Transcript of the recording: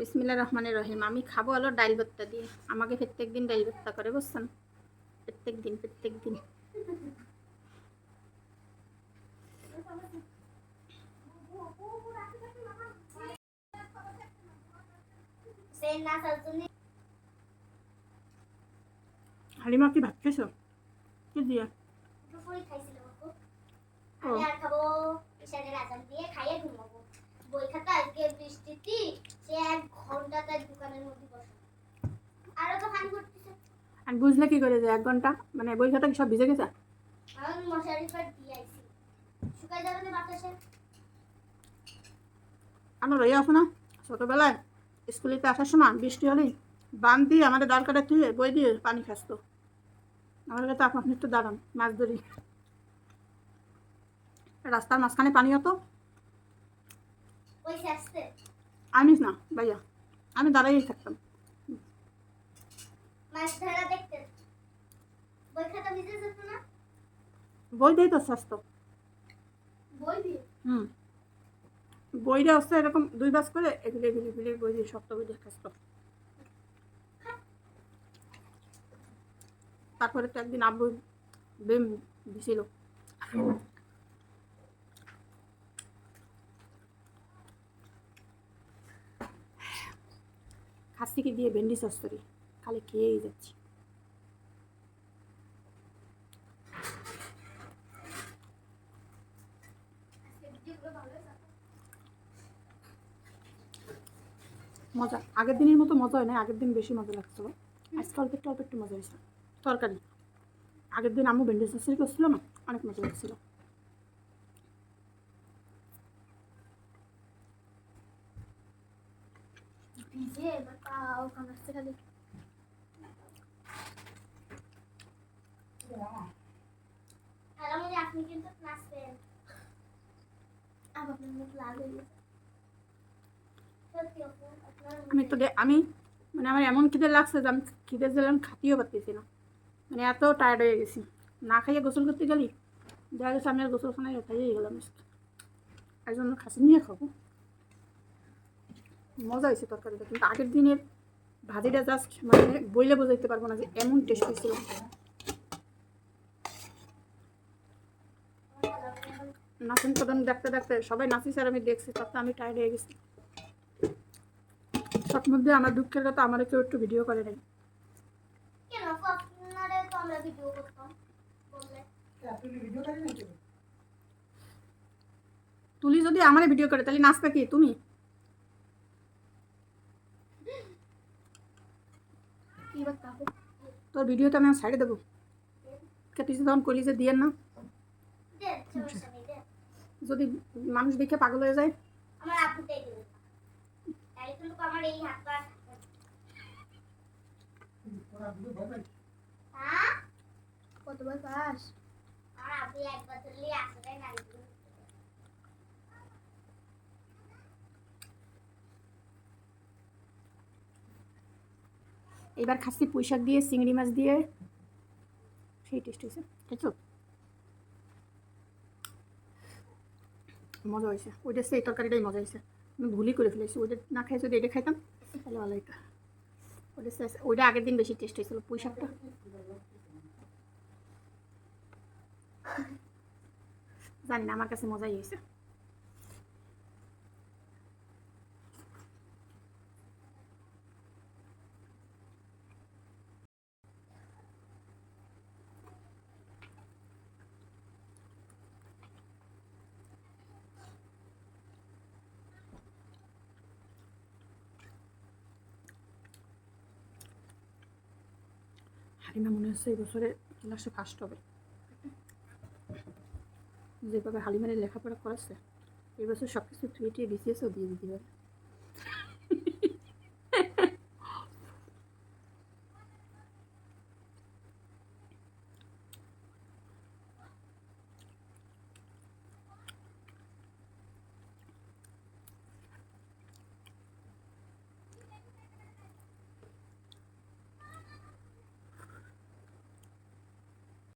বিসমিল্লা রহমানের রহিম। আমি খাব হলো ডাইল ভর্তা দিয়ে। আমাকে প্রত্যেক দিন ডাইল ভর্তা করে বুঝছেন? প্রত্যেক দিন প্রত্যেক দিন হালিমা কি ভাত খেয়েছো কি দিয়ে? খাব দিয়ে খাইয়ে ঘুমাবো বই খাতা আজকে বৃষ্টিতে সে এক ঘণ্টা তার দোকানের মধ্যে বসে আরও তো খান করতেছে আর বুঝলে কি করে যে এক ঘণ্টা? মানে বই খাতা কি সব ভিজে গেছে? আমি আমরা রয়ে আসো না ছোটোবেলায় স্কুলেতে আসার সময় বৃষ্টি হলেই বান দিয়ে আমাদের কাটা থুয়ে বই দিয়ে পানি খাসতো। আমার কাছে আপনার একটু দাঁড়ান মাছ ধরি। রাস্তার মাঝখানে পানি হতো। আমিস না ভাইয়া আমি দাঁড়াইই থাকতাম মাছ ধরা দেখতে বই খাতা ভিজে যেত না বই দিয়েই তো স্বাস্থ্য। দিয়ে? হুম। বইটা হচ্ছে এরকম দুই বাস করে এগুলি এগুলি এগুলি বই দিয়ে শক্ত বই দিয়ে খাসতো তারপরে তো একদিন আব্বু বেম দিছিল। খাসিকে দিয়ে ভেন্ডি সস্তরি খালি খেয়েই যাচ্ছি আজকে ভিডিওগুলো ভালো হয়েছে মজা। আগের দিনের মতো মজা হয় না আগের দিন বেশি মজা লাগছিল আজকে অল্প একটু অল্প একটু মজা হয়েছে। তরকারি। আগের দিন আম্মু ভেন্ডি সস্তরি করছিল না? অনেক মজা লাগছিল আপনি কিন্তু সত্যি আমি তো আমি মানে আমার এমন খিদে লাগছে যে আমি খিদে দিলে আমি খাতিও পারতেছি না। মানে এত টায়ার্ড হয়ে গেছি। না খাইয়ে গোসল করতে গেলি? দেখা গেছে আমি আর গোসলখানায় খাইয়েই গেলাম এই জন্য খাসি নিয়ে খাব। মজা হয়েছে তরকারিটা, কিন্তু আগের দিনের ভাজিটা জাস্ট মানে বইলে বোঝাইতে পারব না যে এমন টেস্ট হয়েছিল। নাচন প্রধান দেখতে দেখতে সবাই নাচিস আর আমি দেখছি তখন আমি টায়ার্ড হয়ে গেছি। সব মধ্যে আমার দুঃখের কথা আমার কেউ একটু ভিডিও করে নাই। তুলি যদি আমার ভিডিও করে তাহলে নাচবে কি? তুমি? তোর ভিডিও তো আমি সাইডে দেবো। কে তুই তখন কইলি যে দিয়ে না। যদি মানুষ দেখে পাগল হয়ে যায় কিন্তু আমার এই হাত পা। হ্যাঁ? কতবার পাস? আর আপনি এবার খাসি পুঁই শাক দিয়ে চিংড়ি মাছ দিয়ে। সেই টেস্ট হয়েছে। খেয়েছো মজা হয়েছে। ওইটা সেই তরকারিটাই মজা হয়েছে। আমি ভুলই করে ফেলেছি। ওইটা না খাই, যদি এটা খাইতাম, তাহলে ভালো হতো ওইটা ওইটা আগের দিন বেশি টেস্ট হয়েছিল, পুঁই শাকটা। জানি না, আমার কাছে মজাই হয়েছে। হালিমা মনে হচ্ছে এই বছরে ক্লাসে ফার্স্ট হবে। যেভাবে হালিমানের লেখাপড়া করেছে, এই বছর সব কিছু থ্রি টি বিসিএসও দিয়ে দিতে পারে